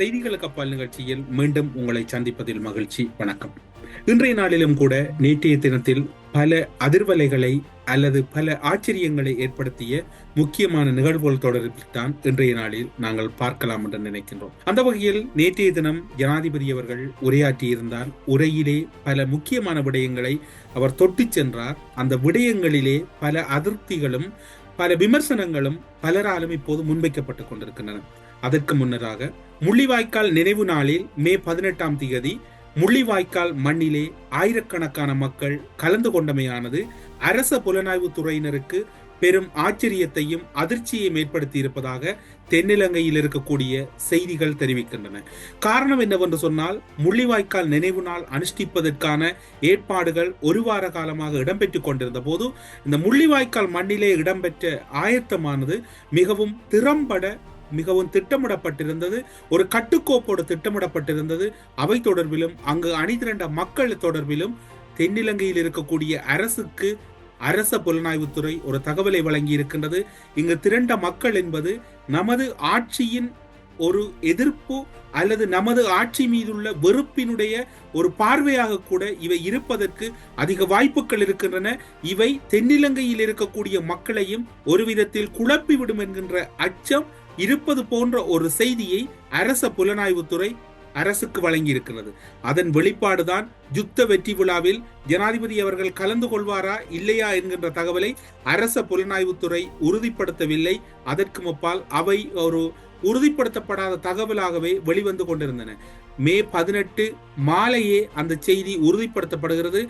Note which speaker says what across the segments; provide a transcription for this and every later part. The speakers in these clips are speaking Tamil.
Speaker 1: செய்திகள் கப்பல் நிகழ்ச்சியில் மீண்டும் உங்களை சந்திப்பதில் மகிழ்ச்சி. வணக்கம். இன்றைய நாளிலும் கூட நேற்றைய தினத்தில் பல அதிர்வலைகளை அல்லது பல ஆச்சரியங்களை ஏற்படுத்திய முக்கியமான நிகழ்வுகள் தொடர்பில் தான் இன்றைய நாளில் நாங்கள் பார்க்கலாம் என்று நினைக்கின்றோம். அந்த வகையில் நேற்றைய தினம் ஜனாதிபதி அவர்கள் உரையாற்றியிருந்தார். உரையிலே பல முக்கியமான விடயங்களை அவர் தொட்டு சென்றார். அந்த விடயங்களிலே பல அதிருப்திகளும் பல விமர்சனங்களும் பலராலும் இப்போது முன்வைக்கப்பட்டுக் கொண்டிருக்கின்றன. அதற்கு முன்னதாக முள்ளிவாய்க்கால் நினைவு நாளில் மே பதினெட்டாம் தேதி முள்ளிவாய்க்கால் மண்ணிலே ஆயிரக்கணக்கான மக்கள் கலந்து கொண்டமையானது அரச புலனாய்வு துறையினருக்கு பெரும் ஆச்சரியத்தையும் அதிர்ச்சியையும் ஏற்படுத்தி இருப்பதாக தென்னிலங்கையில் இருக்கக்கூடிய செய்திகள் தெரிவிக்கின்றன. காரணம் என்னவென்று சொன்னால் முள்ளிவாய்க்கால் நினைவு நாள் அனுஷ்டிப்பதற்கான ஏற்பாடுகள் ஒரு வார காலமாக இடம்பெற்று கொண்டிருந்த போது இந்த முள்ளிவாய்க்கால் மண்ணிலே இடம்பெற்ற ஆயத்தமானது மிகவும் திறம்பட மிகவும் திட்டமிடப்பட்டிருந்தது ஒரு கட்டுக்கோப்போடு திட்டமிடப்பட்டிருந்தது. அவை தொடர்பிலும் அங்கு அணிதிரண்ட மக்கள் தொடர்பிலும் தென்னிலங்கையில் இருக்கக்கூடிய அரசுக்கு அரச புலனாய்வுத்துறை ஒரு தகவலை வழங்கி இருக்கின்றது இங்கு திரண்ட மக்கள் என்பது நமது ஆட்சியின் ஒரு எதிர்ப்பு அல்லது நமது ஆட்சி மீதுள்ள வெறுப்பினுடைய ஒரு பார்வையாக கூட இவை இருப்பதற்கு அதிக வாய்ப்புகள் இருக்கின்றன. இவை தென்னிலங்கையில் இருக்கக்கூடிய மக்களையும் ஒரு விதத்தில் குழப்பிவிடும் என்கின்ற அச்சம் இருப்பது போன்ற ஒரு செய்தியை அரச புலனாய்வுத்துறை அரசுக்கு வழங்கி இருக்கிறது அதன் வெளிப்பாடுதான் யுத்த வெற்றி விழாவில் ஜனாதிபதி அவர்கள் கலந்து கொள்வாரா இல்லையா என்கின்ற தகவலை அரச புலனாய்வுத்துறை உறுதிப்படுத்தவில்லை. அதற்கு முப்பால் அவை ஒரு உறுதிப்படுத்தப்படாத தகவலாகவே வெளிவந்து கொண்டிருந்தன. மே பதினெட்டு மாலையே அந்த செய்தி உறுதிப்படுத்தப்படுகிறது.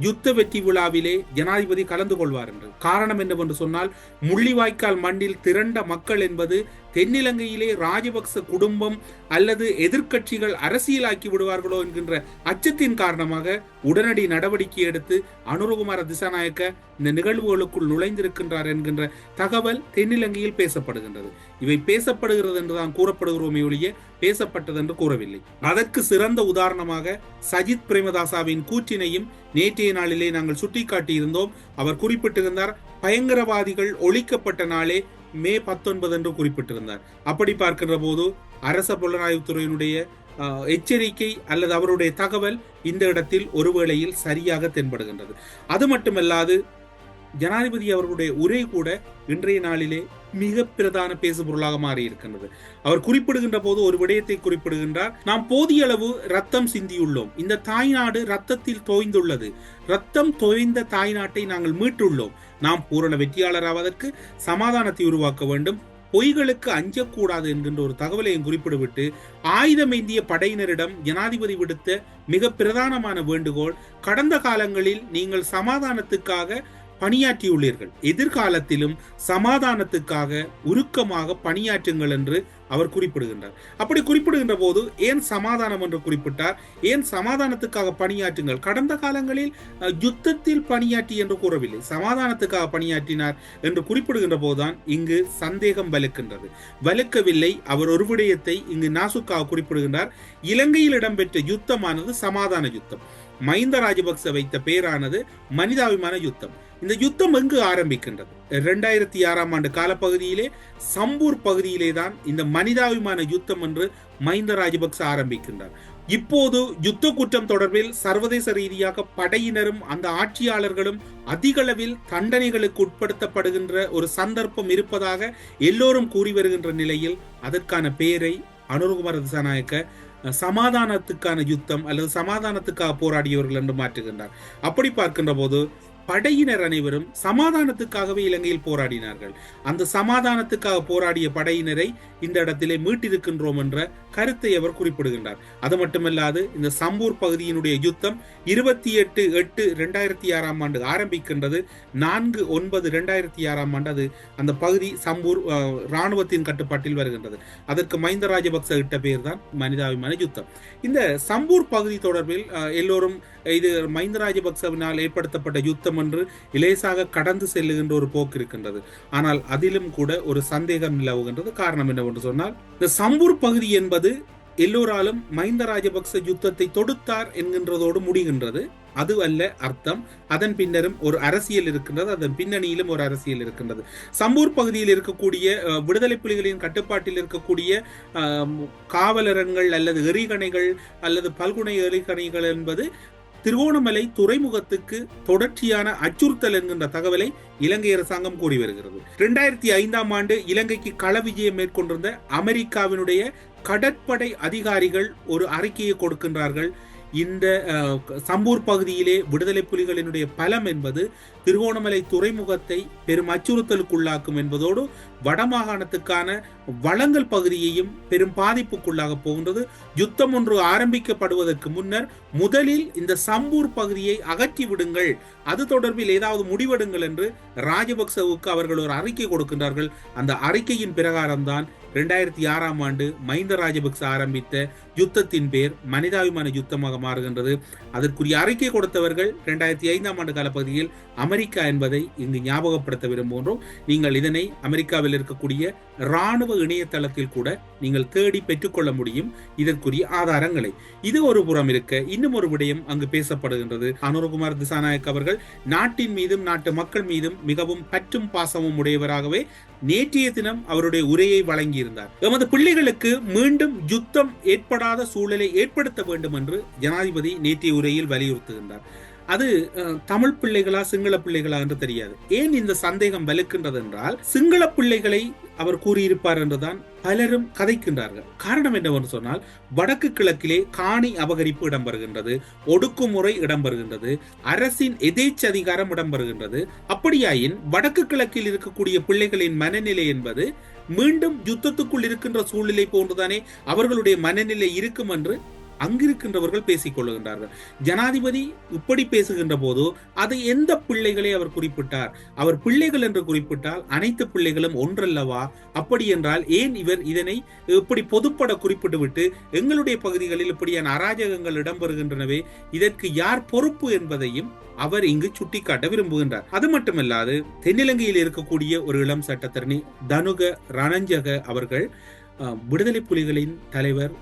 Speaker 1: யுத்த வெற்றி விழாவிலே ஜனாதிபதி கலந்து கொள்வார் என்று. காரணம் என்னவென்று சொன்னால் முள்ளிவாய்க்கால் மண்ணில் திரண்ட மக்கள் என்பது தென்னிலங்கையிலே ராஜபக்ச குடும்பம் அல்லது எதிர்க்கட்சிகள் அரசியலாக்கி விடுவார்களோ என்கின்ற அச்சத்தின் காரணமாக உடனடி நடவடிக்கை எடுத்து அனுரகுமார திசாநாயக்க இந்த நிகழ்வுகளுக்குள் நுழைந்திருக்கின்றார் என்கின்ற தகவல் தென்னிலங்கையில் பேசப்படுகின்றது. இவை பேசப்படுகிறது என்றுதான் கூறப்படுகிறோமே ஒழிய பேசப்பட்டது என்று கூறவில்லை. அதற்கு சிறந்த உதாரணமாக சஜித் பிரேமதாசாவின் கூற்றினையும் நேற்றைய நாளிலே நாங்கள் சுட்டிக்காட்டியிருந்தோம். அவர் குறிப்பிட்டிருந்தார் பயங்கரவாதிகள் ஒழிக்கப்பட்ட நாளே மே பத்தொன்பது என்று குறிப்பிட்டிருந்தார். அப்படி பார்க்கின்ற போது அரச புலனாய்வுத்துறையினுடைய எச்சரிக்கை அல்லது அவருடைய தகவல் இந்த இடத்தில் ஒருவேளையில் சரியாக தென்படுகின்றது. அது மட்டுமல்லாது ஜனாதிபதி அவர்களுடைய உரை கூட இன்றைய நாளிலே மிக பிரதான பேசுபொருளாக மாறி இருக்கின்றது அவர் குறிப்பிடுகின்ற போது ஒரு விடயத்தை குறிப்பிடுகின்றார். நாம் போதிய அளவு ரத்தம் சிந்தியுள்ளோம். இந்த தாய்நாடு ரத்தத்தில் தோய்ந்துள்ளது. ரத்தம் தோய்ந்த தாய்நாட்டை நாங்கள் மீட்டுள்ளோம். நாம் பூரண வெற்றியாளராவதற்கு சமாதானத்தை உருவாக்க வேண்டும். பொய்களுக்கு அஞ்சக்கூடாது என்கின்ற ஒரு தகவலையும் குறிப்பிடுவிட்டு ஆயுதமேந்திய படையினரிடம் ஜனாதிபதி விடுத்த மிக பிரதானமான வேண்டுகோள் கடந்த காலங்களில் நீங்கள் சமாதானத்துக்காக பணியாற்றியுள்ளீர்கள். எதிர்காலத்திலும் சமாதானத்துக்காக உருக்கமாக பணியாற்றுங்கள் என்று அவர் குறிப்பிடுகின்றார். அப்படி குறிப்பிடுகின்ற போது ஏன் சமாதானம் என்று குறிப்பிட்டார்? ஏன் சமாதானத்துக்காக பணியாற்றுங்கள்? கடந்த காலங்களில் யுத்தத்தில் பணியாற்றி என்று கூறவில்லை. சமாதானத்துக்காக பணியாற்றினார் என்று குறிப்பிடுகின்ற போதுதான் இங்கு சந்தேகம் வலுக்கின்றது. வலுக்கவில்லை அவர் ஒரு விடயத்தை இங்கு நாசுக்காக குறிப்பிடுகின்றார். இலங்கையில் இடம்பெற்ற யுத்தமானது சமாதான யுத்தம். மஹிந்த ராஜபக்ச வைத்த பெயரானது மனிதாபிமான யுத்தம். இந்த யுத்தம் எங்கு ஆரம்பிக்கின்றது? இரண்டாயிரத்தி ஆறாம் ஆண்டு காலப்பகுதியிலே சம்பூர் பகுதியிலே தான் இந்த மனிதாபிமான யுத்தம் என்று மஹிந்த ராஜபக்ச ஆரம்பிக்கின்றார். இப்போது யுத்த குற்றம் தொடர்பில் சர்வதேச ரீதியாக படையினரும் அந்த ஆட்சியாளர்களும் அதிகளவில் தண்டனைகளுக்கு உட்படுத்தப்படுகின்ற ஒரு சந்தர்ப்பம் இருப்பதாக எல்லோரும் கூறி வருகின்ற நிலையில் அதற்கான பெயரை அனுருகுமார திசாநாயக்க சமாதானத்துக்கான யுத்தம் அல்லது சமாதானத்துக்காக போராடியவர்கள் என்று மாற்றுகின்றார். அப்படி பார்க்கின்ற போது படையினர் அனைவரும் சமாதானத்துக்காகவே இலங்கையில் போராடினார்கள். அந்த சமாதானத்துக்காக போராடிய படையினரை இந்த இடத்திலே மீட்டிருக்கின்றோம் என்ற கருத்தை அவர் குறிப்பிடுகின்றார். அது மட்டுமல்லாது இந்த சம்பூர் பகுதியினுடைய யுத்தம் இருபத்தி எட்டு எட்டு ரெண்டாயிரத்தி ஆறாம் ஆண்டு ஆரம்பிக்கின்றது. நான்கு ஒன்பது ரெண்டாயிரத்தி ஆறாம் ஆண்டு அது அந்த பகுதி சம்பூர் இராணுவத்தின் கட்டுப்பாட்டில் வருகின்றது. அதற்கு மஹிந்த ராஜபக்ச இட்ட பெயர் தான் மனிதாபிமான யுத்தம். இந்த சம்பூர் பகுதி தொடர்பில் எல்லோரும் இது மஹிந்த ராஜபக்சவினால் ஏற்படுத்தப்பட்ட யுத்தம் என்று இலேசாக கடந்து செல்லுகின்ற ஒரு போக்கு இருக்கின்றது. ஆனால் அதிலும் கூட ஒரு சந்தேகம் நிலவுகின்றது. காரணம் என்னவென்று சொன்னால் இந்த சம்பூர் பகுதி என்பது எல்லோராலும் மஹிந்த ராஜபக்ச யுத்தத்தை தொடுத்தார் என்கின்றதோடு முடிகின்றது. அது அல்ல அர்த்தம். அதன் பின்னரும் ஒரு அரசியல் இருக்கின்றது. அதன் பின்னணியிலும் ஒரு அரசியல் இருக்கின்றது. சம்பூர் பகுதியில் இருக்கக்கூடிய விடுதலை புலிகளின் கட்டுப்பாட்டில் இருக்கக்கூடிய காவலரங்கள் அல்லது எறிகணைகள் அல்லது பல்குனை எறிகணைகள் என்பது திருவோணமலை துறைமுகத்துக்கு தொடர்ச்சியான அச்சுறுத்தல் என்கின்ற தகவலை இலங்கை அரசாங்கம் கூறி வருகிறது. இரண்டாயிரத்தி ஐந்தாம் ஆண்டு இலங்கைக்கு கள விஜயம் மேற்கொண்டிருந்த அமெரிக்காவினுடைய கடற்படை அதிகாரிகள் ஒரு அறிக்கையை கொடுக்கின்றார்கள். இந்த சம்பூர் பகுதியிலே விடுதலை புலிகளினுடைய பலம் என்பது திருவோணமலை துறைமுகத்தை பெரும் அச்சுறுத்தலுக்குள்ளாக்கும் என்பதோடு வடமாகாணத்துக்கான வளங்கள் பகுதியையும் பெரும் பாதிப்புக்குள்ளாக போகின்றது. யுத்தம் ஒன்று ஆரம்பிக்கப்படுவதற்கு முன்னர் முதலில் இந்த சம்பூர் பகுதியை அகற்றி விடுங்கள். அது தொடர்பில் ஏதாவது முடிவெடுங்கள் என்று ராஜபக்சவுக்கு அவர்கள் ஒரு அறிக்கை கொடுக்கின்றார்கள். அந்த அறிக்கையின் பிரகாரம்தான் இரண்டாயிரத்தி ஆறாம் ஆண்டு மஹிந்த ராஜபக்ச ஆரம்பித்த யுத்தத்தின் பேர் மனிதாபிமான யுத்தமாக மாறுகின்றது. அதற்குரிய அறிக்கை கொடுத்தவர்கள் இரண்டாயிரத்தி ஐந்தாம் ஆண்டு காலப்பகுதியில் அமெரிக்கா என்பதை இங்கு ஞாபகப்படுத்த விரும்புகின்றோம். நீங்கள் இதனை அமெரிக்காவில் இந்தியாவில் இருக்கக்கூடிய இராணுவ இணையதளத்தில் கூட நீங்கள் தேடி பெற்றுக்கொள்ள முடியும் இதற்குரிய ஆதாரங்களை. இது ஒரு புறம் இருக்க இன்னும் ஒரு விடயம் அங்கு பேசப்படுகின்றது. அனுரகுமார் திசாநாயக் அவர்கள் நாட்டின் மீதும் நாட்டு மக்கள் மீதும் மிகவும் பற்றும் பாசமும் உடையவராகவே நேற்றைய தினம் அவருடைய உரையை வழங்கியிருந்தார். எமது பிள்ளைகளுக்கு மீண்டும் யுத்தம் ஏற்படாத சூழலை ஏற்படுத்த வேண்டும் என்று ஜனாதிபதி நேற்றைய உரையில் வலியுறுத்துகின்றார். அது தமிழ் பிள்ளைகளா சிங்கள பிள்ளைகளா என்று தெரியாது. ஏன் இந்த சந்தேகம் வலுக்கின்றது என்றால் சிங்கள பிள்ளைகளை அவர் கூறியிருப்பார் என்றுதான் பலரும் கதைக்கின்றார்கள். காரணம் என்னவென்று சொன்னால் வடக்கு கிழக்கிலே காணி அபகரிப்பு இடம்பெறுகின்றது ஒடுக்குமுறை இடம்பெறுகின்றது அரசின் எதேச்சதிகாரம் இடம்பெறுகின்றது. அப்படியாயின் வடக்கு கிழக்கில் இருக்கக்கூடிய பிள்ளைகளின் மனநிலை என்பது மீண்டும் யுத்தத்துக்குள் இருக்கின்ற சூழ்நிலை போன்றுதானே அவர்களுடைய மனநிலை இருக்கும் என்று அங்கிருக்கின்றவர்கள் பேசிக் கொள்ளுகின்றார்கள் ஜனாதிபதி இப்படி பேசுகின்ற போது அது எந்த பிள்ளைகளை அவர் குறிப்பிட்டார்? அவர் பிள்ளைகள் என்று குறிப்பிட்டால் அனைத்து பிள்ளைகளும் ஒன்றல்லவா? அப்படி என்றால் ஏன் இவர் இதனை இப்படி பொதுப்பட குறிப்பிட்டுவிட்டு எங்களுடைய பகுதிகளில் இப்படியான அராஜகங்கள் இடம்பெறுகின்றனவே இதற்கு யார் பொறுப்பு என்பதையும் அவர் இங்கு சுட்டிக்காட்ட விரும்புகின்றார். அது மட்டுமல்லாது தென்னிலங்கையில் இருக்கக்கூடிய ஒரு இளம் சட்டத்தரணி தனுக ரணஞ்சக அவர்கள் விடுதலை புலிகளின் தலைவர்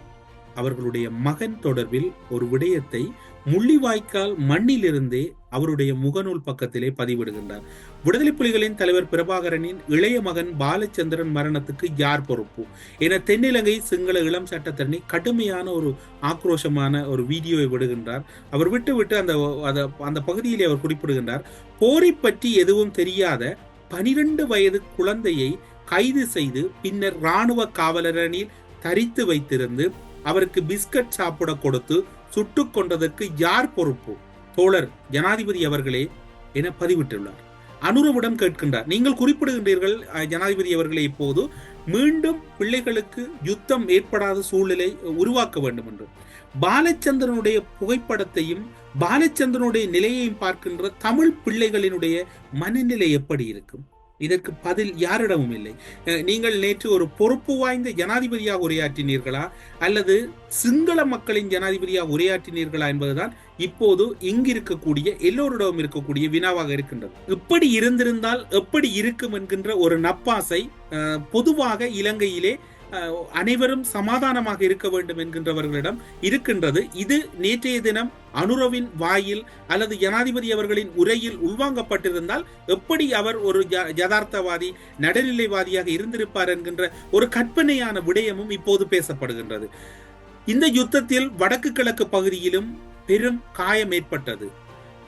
Speaker 1: அவர்களுடைய மகன் தொடர்பில் ஒரு விடயத்தை முள்ளிவாய்க்கால் மண்ணிலிருந்தே அவருடைய முகநூல் பக்கத்திலே பதிவிடுகின்றார். விடுதலை புலிகளின் தலைவர் பிரபாகரனின் இளைய மகன் பாலச்சந்திரன் மரணத்துக்கு யார் பொறுப்பு? என தென்னிலங்கை சிங்கள இளம் சட்டத்தரணி கடுமையான ஒரு ஆக்ரோஷமான ஒரு வீடியோவை விடுகின்றார். அவர் விட்டு விட்டு அந்த அந்த- அந்த பகுதியிலே அவர் குறிப்பிடுகின்றார். போரை பற்றி எதுவும் தெரியாத பனிரெண்டு வயது குழந்தையை கைது செய்து பின்னர் இராணுவ காவலரணில் தரித்து வைத்திருந்து அவருக்கு பிஸ்கட் சாப்பிட கொடுத்து சுட்டு கொண்டதற்கு யார் பொறுப்பு? தோழர் ஜனாதிபதி அவர்களே என பதிவிட்டுள்ளார். அனுரவிடம் கேட்கின்றார் நீங்கள் குறிப்பிடுகின்றீர்கள் ஜனாதிபதி அவர்களே இப்போது மீண்டும் பிள்ளைகளுக்கு யுத்தம் ஏற்படாத சூழ்நிலை உருவாக்க வேண்டும் என்று பாலச்சந்திரனுடைய புகைப்படத்தையும் பாலச்சந்திரனுடைய நிலையையும் பார்க்கின்ற தமிழ் பிள்ளைகளினுடைய மனநிலை எப்படி இருக்கும்? இதற்கு பதில் யாரிடமும் இல்லை. நீங்கள் நேற்று ஒரு பொறுப்பு வாய்ந்த ஜனாதிபதியாக உரையாற்றினீர்களா? அல்லது சிங்கள மக்களின் ஜனாதிபதியாக உரையாற்றினீர்களா என்பதுதான் இப்போது இங்கு இருக்கக்கூடிய எல்லோரிடமும் இருக்கக்கூடிய வினாவாக இருக்கின்றது. இப்படி இருந்திருந்தால் எப்படி இருக்கும் என்கின்ற ஒரு நப்பாசை பொதுவாக இலங்கையிலே அனைவரும் சமாதானமாக இருக்க வேண்டும் என்கின்றவர்களிடம் இருக்கின்றது. இது நேற்றைய தினம் அனுரவின் வாயில் அல்லது ஜனாதிபதி அவர்களின் உரையில் உள்வாங்கப்பட்டிருந்தால் எப்படி அவர் ஒரு யதார்த்தவாதி நடுநிலைவாதியாக இருந்திருப்பார் என்கின்ற ஒரு கற்பனையான விடயமும் இப்போது பேசப்படுகின்றது. இந்த யுத்தத்தில் வடக்கு கிழக்கு பகுதியிலும் பெரும் காயம் ஏற்பட்டது.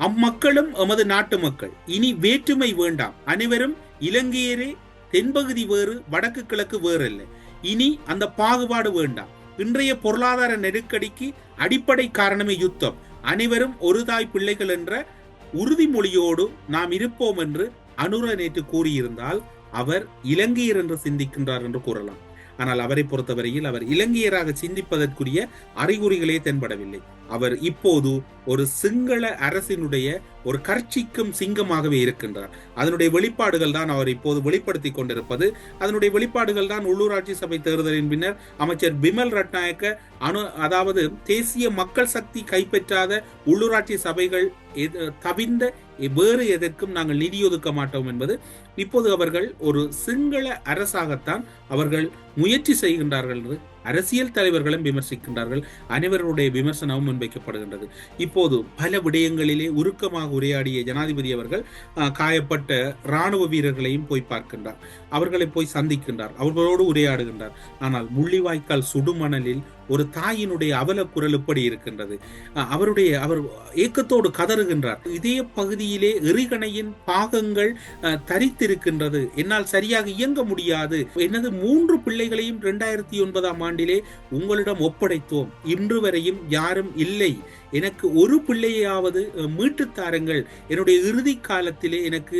Speaker 1: அம்மக்களும் எமது நாட்டு மக்கள். இனி வேற்றுமை வேண்டாம். அனைவரும் இலங்கையரே தென்பகுதி வேறு வடக்கு கிழக்கு வேறு இல்லை இனி அந்த பாகுபாடு வேண்டாம். இன்றைய பொருளாதார நெருக்கடிக்கு அடிப்படை காரணமே யுத்தம். அனைவரும் ஒரு தாய் பிள்ளைகள் என்ற உறுதிமொழியோடு நாம் இருப்போம் என்று அனுர நேற்று கூறியிருந்தால் அவர் இலங்கையர் என்று சிந்திக்கின்றார் என்று கூறலாம். ஆனால் அவரை பொறுத்தவரையில் அவர் இலங்கையராக சிந்திப்பதற்குரிய அறிகுறிகளே தென்படவில்லை. அவர் இப்போது ஒரு சிங்கள அரசினுடைய ஒரு கர்ச்சிக்கும் சிங்கமாகவே இருக்கின்றார். அதனுடைய வெளிப்பாடுகள் தான் அவர் இப்போது வெளிப்படுத்தி கொண்டிருப்பது. அதனுடைய வெளிப்பாடுகள் தான் உள்ளூராட்சி சபை தேர்தலின் பின்னர் அமைச்சர் பிமல் ரட்நாயக்க அணு அதாவது தேசிய மக்கள் சக்தி கைப்பற்றாத உள்ளூராட்சி சபைகள் எது- தவிர்ந்த வேறு எதற்கும் நாங்கள் நிதி ஒதுக்க மாட்டோம் என்பது. இப்போது அவர்கள் ஒரு சிங்கள அரசாகத்தான் அவர்கள் முயற்சி செய்கின்றார்கள். என்று அரசியல் தலைவர்களும் விமர்சிக்கின்றார்கள். அனைவருடைய விமர்சனமும் முன்வைக்கப்படுகின்றது. இப்போது பல விடயங்களிலே உருக்கமாக உரையாடிய ஜனாதிபதி அவர்கள் அஹ், காயப்பட்ட இராணுவ வீரர்களையும் போய் பார்க்கின்றார். அவர்களை போய் சந்திக்கின்றார். அவர்களோடு உரையாடுகின்றார். ஆனால் முள்ளிவாய்க்கால் சுடுமணலில் ஒரு தாயினுடைய அவல குரல் இப்படி இருக்கின்றது. அவருடைய அவர் ஏக்கத்தோடு கதறுகின்றார். இதய பகுதியிலே எறிகணையின் பாகங்கள் தரித்திருக்கின்றது. என்னால் சரியாக இயங்க முடியாது. எனது மூன்று பிள்ளைகளையும் இரண்டாயிரத்தி ஒன்பதாம் ஆண்டிலே உங்களிடம் ஒப்படைத்தோம். இன்று வரையும் யாரும் இல்லை. எனக்கு ஒரு பிள்ளையாவது மீட்டு தாருங்கள். என்னுடைய இறுதி காலத்திலே எனக்கு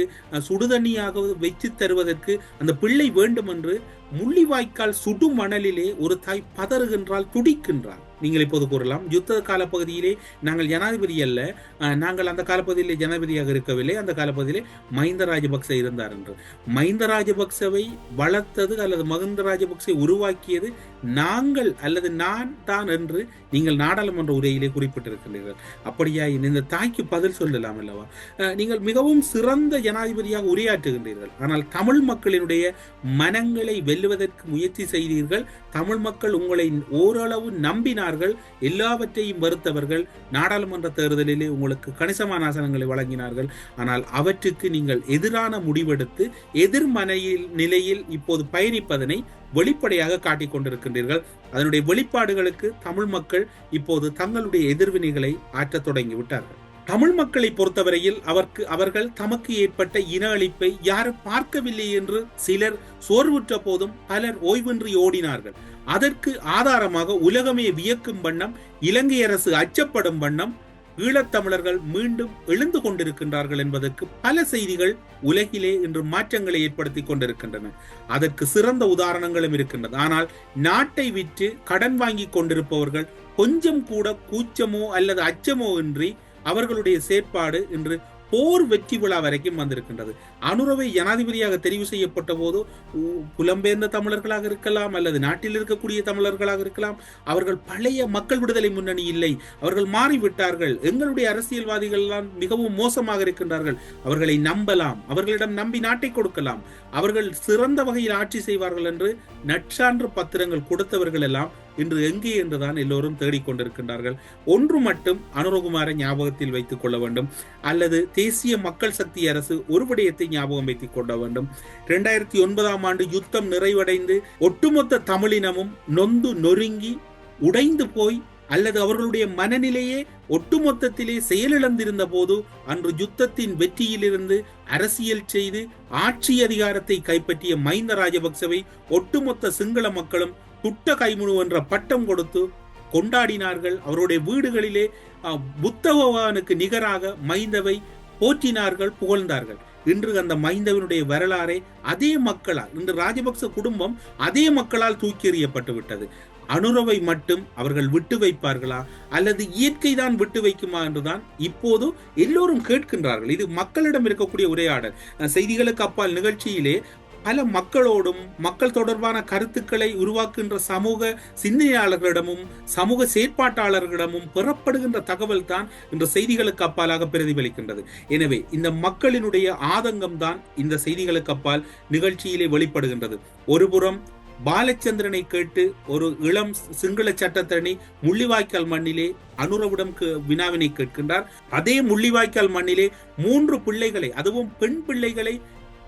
Speaker 1: சுடுதண்ணியாக வைத்து தருவதற்கு அந்த பிள்ளை வேண்டும் என்று முள்ளிவாய்க்கால் சுடு மணலிலே ஒரு தாய் பதறுகின்றால் துடிக்கின்றாள். நீங்கள் இப்போது கூறலாம் யுத்த காலப்பகுதியிலே நாங்கள் ஜனாதிபதி அல்ல நாங்கள் அந்த காலப்பகுதியிலே ஜனாதிபதியாக இருக்கவில்லை அந்த காலப்பகுதியிலே மஹிந்த ராஜபக்ச இருந்தார் என்று. மஹிந்த ராஜபக்சவை வளர்த்தது அல்லது மஹிந்த ராஜபக்சை உருவாக்கியது நாங்கள் அல்லது நான் தான் என்று நீங்கள் நாடாளுமன்ற உரையிலே குறிப்பிட்டிருக்கிறீர்கள் அப்படியா இந்த தாய்க்கு பதில் சொல்லலாம் அல்லவா? நீங்கள் மிகவும் சிறந்த ஜனாதிபதியாக உரையாற்றுகின்றீர்கள். ஆனால் தமிழ் மக்களினுடைய மனங்களை வெல்லுவதற்கு முயற்சி செய்தீர்கள். தமிழ் மக்கள் உங்களை ஓரளவு நம்பினார்கள். எல்லாவற்றையும் மறுத்தவர்கள் நாடாளுமன்ற தேர்தலிலே உங்களுக்கு கணிசமான ஆசனங்களை வழங்கினார்கள். ஆனால் அவற்றுக்கு நீங்கள் எதிரான முடிவெடுத்து எதிர்மனையில் நிலையில் இப்போது பயணிப்பதனை வெளிப்படையாக காட்டிக் கொண்டிருக்கின்றீர்கள். அதனுடைய வெளிப்பாடுகளுக்கு தமிழ் மக்கள் இப்போது தங்களுடைய எதிர்வினைகளை ஆற்றத் தொடங்கிவிட்டார்கள். தமிழ் மக்களை பொறுத்தவரையில் அவர்க்கு அவர்கள் தமக்கு ஏற்பட்ட இன அழிப்பை யாரும் பார்க்கவில்லை என்று சிலர் சோர்வுற்ற போதும் பலர் ஓய்வின்றி ஓடினார்கள். அதற்கு ஆதாரமாக உலகமே வியக்கும் வண்ணம் இலங்கை அரசு அச்சப்படும் வண்ணம் ஈழத்தமிழர்கள் மீண்டும் எழுந்து கொண்டிருக்கின்றார்கள் என்பதற்கு பல செய்திகள் உலகிலே இன்று மாற்றங்களை ஏற்படுத்தி கொண்டிருக்கின்றன. அதற்கு சிறந்த உதாரணங்களும் இருக்கின்றது. ஆனால் நாட்டை விற்று கடன் வாங்கி கொண்டிருப்பவர்கள் கொஞ்சம் கூட கூச்சமோ அல்லது அச்சமோ இன்றி அவர்களுடைய செயற்பாடு இன்று போர் வெற்றி விழா வரைக்கும் வந்திருக்கின்றது. அனுரவை ஜனாதிபதியாக தெரிவு செய்யப்பட்ட போது உ- புலம்பெயர்ந்த தமிழர்களாக இருக்கலாம் அல்லது நாட்டில் இருக்கக்கூடிய தமிழர்களாக இருக்கலாம் அவர்கள் பழைய மக்கள் விடுதலை முன்னணி இல்லை. அவர்கள் மாறிவிட்டார்கள். எங்களுடைய அரசியல்வாதிகள் எல்லாம் மிகவும் மோசமாக இருக்கின்றார்கள். அவர்களை நம்பலாம். அவர்களிடம் நம்பி நாட்டை கொடுக்கலாம். அவர்கள் சிறந்த வகையில் ஆட்சி செய்வார்கள் என்று நற்சான்று பத்திரங்கள் கொடுத்தவர்கள் எல்லாம் இன்று எங்கே என்றுதான் எல்லோரும் தேடிக்கொண்டிருக்கின்றார்கள். ஒன்று மட்டும் அனுரகுமாரை ஞாபகத்தில் வைத்துக் கொள்ள வேண்டும். அல்லது தேசிய மக்கள் சக்தி அரசு ஒரு விடயத்தை ஞாபகம் வைத்துக் கொள்ள வேண்டும். இரண்டாயிரத்தி ஒன்பதாம் ஆண்டு யுத்தம் நிறைவடைந்து ஒட்டுமொத்த தமிழினமும் நொந்து நொறுங்கி உடைந்து போய் அல்லது அவர்களுடைய மனநிலையே ஒட்டுமொத்தத்திலே செயலிழந்திருந்த போது அன்று யுத்தத்தின் வெற்றியிலிருந்து அரசியல் செய்து ஆட்சி அதிகாரத்தை கைப்பற்றிய மைந்த ராஜபக்சவை ஒட்டுமொத்த சிங்கள மக்களும் துட்ட கைமுனு என்ற பட்டம் கொடுத்து கொண்டாடினார்கள். அவருடைய வீடுகளிலே அஹ், புத்த பகவானுக்கு நிகராக மைந்தவை போற்றினார்கள் புகழ்ந்தார்கள். இன்று அந்த மைந்தவனுடைய வரலாறை அதே மக்களால் இன்று ராஜபக்ச குடும்பம் அதே மக்களால் தூக்கி எறியப்பட்டு விட்டது. அனுரவை மட்டும் அவர்கள் விட்டு வைப்பார்களா? அல்லது இயற்கை தான் விட்டு வைக்குமா என்றுதான் இப்போது எல்லோரும் கேட்கின்றார்கள். இது மக்களிடம் இருக்கக்கூடிய உரையாடல். செய்திகளுக்கு அப்பால் நிகழ்ச்சியிலே பல மக்களோடும் மக்கள் தொடர்பான கருத்துக்களை உருவாக்குகின்ற சமூக சிந்தனையாளர்களிடமும் சமூக செயற்பாட்டாளர்களிடமும் பெறப்படுகின்ற தகவல் தான் இன்று செய்திகளுக்கு அப்பாலாக பிரதிபலிக்கின்றது. எனவே இந்த மக்களினுடைய ஆதங்கம் தான் இந்த செய்திகளுக்கு அப்பால் நிகழ்ச்சியிலே வெளிப்படுகின்றது. ஒருபுறம் பாலச்சந்திரனை கேட்டு ஒரு இளம் சிங்கள சட்டத்தரணி முள்ளிவாய்க்கால் மண்ணிலே அனுரவிடம் கே- வினாவினை கேட்கின்றார். அதே முள்ளிவாய்க்கால் மண்ணிலே மூன்று பிள்ளைகளை அதுவும் பெண் பிள்ளைகளை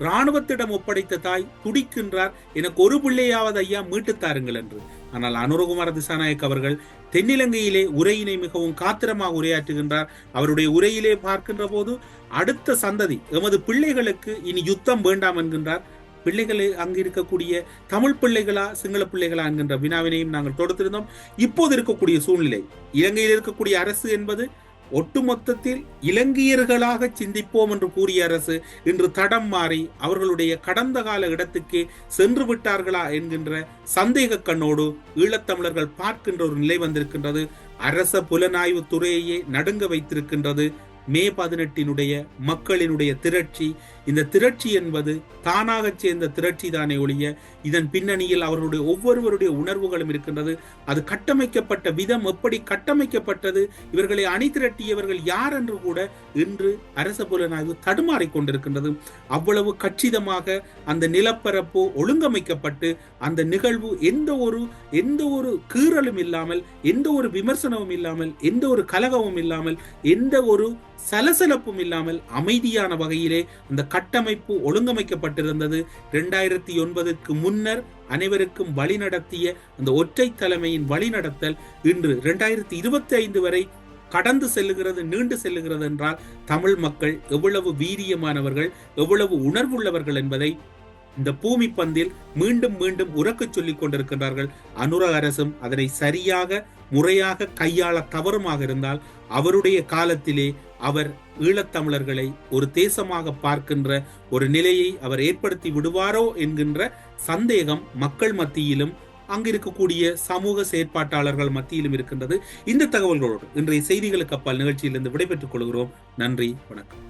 Speaker 1: ராணுவத்திடம் ஒப்படைத்த தாய் துடிக்கின்றார். எனக்கு ஒரு பிள்ளையாவது ஐயா மீட்டுத்தாருங்கள் என்று. ஆனால் அனுரகுமார திசாநாயக் அவர்கள் தென்னிலங்கையிலே உரையினை மிகவும் காத்திரமாக உரையாற்றுகின்றார். அவருடைய உரையிலே பார்க்கின்ற போது அடுத்த சந்ததி எமது பிள்ளைகளுக்கு இனி யுத்தம் வேண்டாம் என்கின்றார். பிள்ளைகளை அங்கு இருக்கக்கூடிய தமிழ் பிள்ளைகளா சிங்கள பிள்ளைகளா என்கின்ற வினாவினையும் நாங்கள் தொடுத்திருந்தோம். இப்போது இருக்கக்கூடிய சூழ்நிலை இலங்கையில் இருக்கக்கூடிய அரசு என்பது ஒட்டுமொத்தத்தில் இலங்கையர்களாக சிந்திப்போம் என்று கூறிய அரசு இன்று தடம் மாறி அவர்களுடைய கடந்த கால இடத்துக்கே சென்று விட்டார்களா என்கின்ற சந்தேக கண்ணோடு ஈழத்தமிழர்கள் பார்க்கின்ற ஒரு நிலை வந்திருக்கின்றது. அரச புலனாய்வு துறையையே நடுங்க வைத்திருக்கின்றது. மே பதினெட்டினுடைய மக்களினுடைய திரட்சி இந்த திரட்சி என்பது தானாக சேர்ந்த திரட்சி தானே ஒழிய இதன் பின்னணியில் அவர்களுடைய ஒவ்வொருவருடைய உணர்வுகளும் இருக்கின்றது. அது கட்டமைக்கப்பட்ட விதம் எப்படி கட்டமைக்கப்பட்டது இவர்களை அணி திரட்டியவர்கள் யார் என்று கூட இன்று அரச புலனாய்வு தடுமாறிக்கொண்டிருக்கின்றது அவ்வளவு கச்சிதமாக அந்த நிலப்பரப்பு ஒழுங்கமைக்கப்பட்டு அந்த நிகழ்வு எந்த ஒரு எந்த ஒரு கீறலும் இல்லாமல் எந்த ஒரு விமர்சனமும் இல்லாமல் எந்த ஒரு கலகமும் இல்லாமல் எந்த ஒரு சலசலப்பும் இல்லாமல் அமைதியான வகையிலே அந்த கட்டமைப்பு ஒழுங்கமைக்கப்பட்டிருந்தது. இரண்டாயிரத்தி ஒன்பதுக்கு முன்னர் அனைவருக்கும் வழிநடத்திய அந்த ஒற்றை தலைமையின் வழிநடத்தல் இன்று இரண்டாயிரத்தி இருபத்தி ஐந்து வரை கடந்து செல்லுகிறது நீண்டு செல்லுகிறது என்றால் தமிழ் மக்கள் எவ்வளவு வீரியமானவர்கள் எவ்வளவு உணர்வுள்ளவர்கள் என்பதை இந்த பூமி பந்தில் மீண்டும் மீண்டும் உறக்க சொல்லிக் கொண்டிருக்கின்றார்கள். அனுரக அரசும் அதனை சரியாக முறையாக கையாள தவறுமாக இருந்தால் அவருடைய காலத்திலே அவர் ஈழத்தமிழர்களை ஒரு தேசமாக பார்க்கின்ற ஒரு நிலையை அவர் ஏற்படுத்தி விடுவாரோ என்கின்ற சந்தேகம் மக்கள் மத்தியிலும் அங்கிருக்கக்கூடிய சமூக செயற்பாட்டாளர்கள் மத்தியிலும் இருக்கின்றது. இந்த தகவல்களோடு இன்றைய செய்திகளுக்கு அப்பால் நிகழ்ச்சியிலிருந்து விடைபெற்றுக் கொள்கிறோம். நன்றி வணக்கம்.